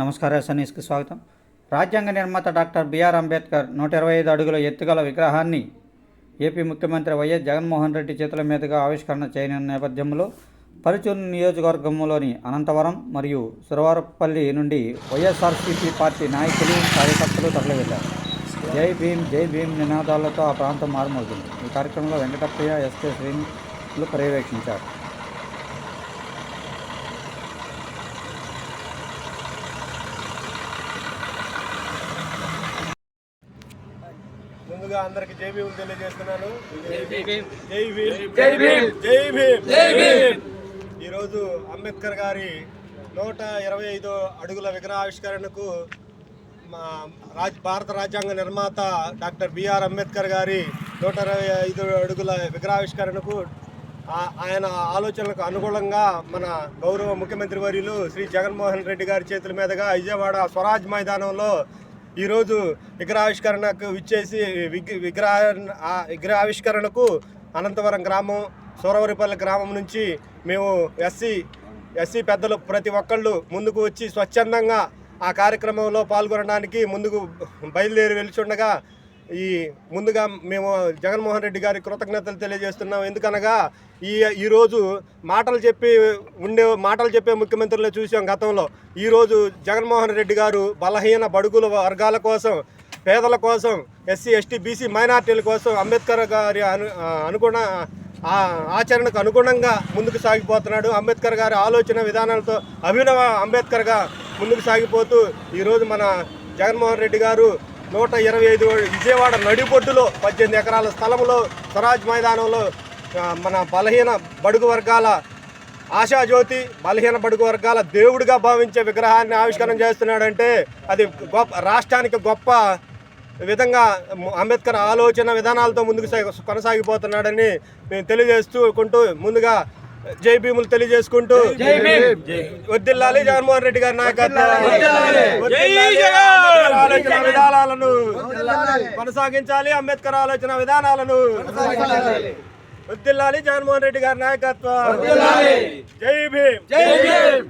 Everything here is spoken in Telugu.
నమస్కారం సనీస్కి స్వాగతం. రాజ్యాంగ నిర్మాత డాక్టర్ బిఆర్ అంబేద్కర్ నూట ఇరవై ఐదు అడుగుల ఎత్తుగల విగ్రహాన్ని ఏపీ ముఖ్యమంత్రి వైఎస్ జగన్మోహన్ రెడ్డి చేతుల మీదుగా ఆవిష్కరణ చేయని నేపథ్యంలో పరుచూరు నియోజకవర్గంలోని అనంతవరం మరియు సురవారపల్లి నుండి వైఎస్ఆర్సీపీ పార్టీ నాయకులు కార్యకర్తలు తరలివెళ్ళారు. జై భీమ్ జై భీమ్ నినాదాలతో ఆ ప్రాంతం మారుమవుతుంది ఈ కార్యక్రమంలో వెంకటప్పయ్య ఎస్కే శ్రీనులు పర్యవేక్షించారు. ముందుగా అందరికి జై భీమ్ తెలియజేస్తున్నాను. జై భీమ్. జై జై భీమ్. జై భీమ్. జై భీమ్. ఈరోజు అంబేద్కర్ గారి నూట ఇరవై ఐదు అడుగుల విగ్రహావిష్కరణకు మా రాజ్ భారత రాజ్యాంగ నిర్మాత డాక్టర్ బిఆర్ అంబేద్కర్ గారి నూట ఇరవై ఐదు అడుగుల విగ్రహావిష్కరణకు ఆయన ఆలోచనలకు అనుగుణంగా మన గౌరవ ముఖ్యమంత్రి వర్యులు శ్రీ జగన్మోహన్ రెడ్డి గారి చేతుల మీదుగా విజయవాడ స్వరాజ్ మైదానంలో ఈరోజు విగ్రహావిష్కరణకు విచ్చేసి విగ్రహ విగ్రహావిష్కరణకు అనంతవరం గ్రామం సూరవరిపల్లి గ్రామం నుంచి మేము ఎస్సీ ఎస్సీ పెద్దలు ప్రతి ఒక్కళ్ళు ముందుకు వచ్చి స్వచ్ఛందంగా ఆ కార్యక్రమంలో పాల్గొనడానికి ముందుకు బయలుదేరి వెళ్తుండగా ఈ ముందుగా మేము జగన్మోహన్ రెడ్డి గారి కృతజ్ఞతలు తెలియజేస్తున్నాం. ఎందుకనగా ఈ ఈరోజు మాటలు చెప్పి ఉండే మాటలు చెప్పే ముఖ్యమంత్రులు చూసాం గతంలో. ఈరోజు జగన్మోహన్ రెడ్డి గారు బలహీన బడుగుల వర్గాల కోసం పేదల కోసం ఎస్సీ ఎస్టీ బీసీ మైనార్టీల కోసం అంబేద్కర్ గారి అను అనుగుణ ఆ ఆచరణకు అనుగుణంగా ముందుకు సాగిపోతున్నాడు. అంబేద్కర్ గారి ఆలోచన విధానాలతో అభినవ అంబేద్కర్గా ముందుకు సాగిపోతూ ఈరోజు మన జగన్మోహన్ రెడ్డి గారు నూట ఇరవై ఐదు విజయవాడ నడిబొడ్డులో పద్దెనిమిది ఎకరాల స్థలంలో స్వరాజ్ మైదానంలో మన బలహీన బడుగు వర్గాల ఆశాజ్యోతి బలహీన బడుగు వర్గాల దేవుడిగా భావించే విగ్రహాన్ని ఆవిష్కరణ చేస్తున్నాడంటే అది గొప్ప రాష్ట్రానికి గొప్ప విధంగా అంబేద్కర్ ఆలోచన విధానాలతో ముందుకు కొనసాగిపోతున్నాడని మేము తెలియజేస్తూ కొంటూ ముందుగా జై భీములు తెలియజేసుకుంటూ జై భీమ్. వర్దిల్లాలి జగన్మోహన్ రెడ్డి గారి ఆలోచన విధానాలను కొనసాగించాలి అంబేద్కర్ ఆలోచన విధానాలను వర్దిల్లాలి జగన్మోహన్ రెడ్డి గారి నాయకత్వం. జై భీమ్. జై భీమ్.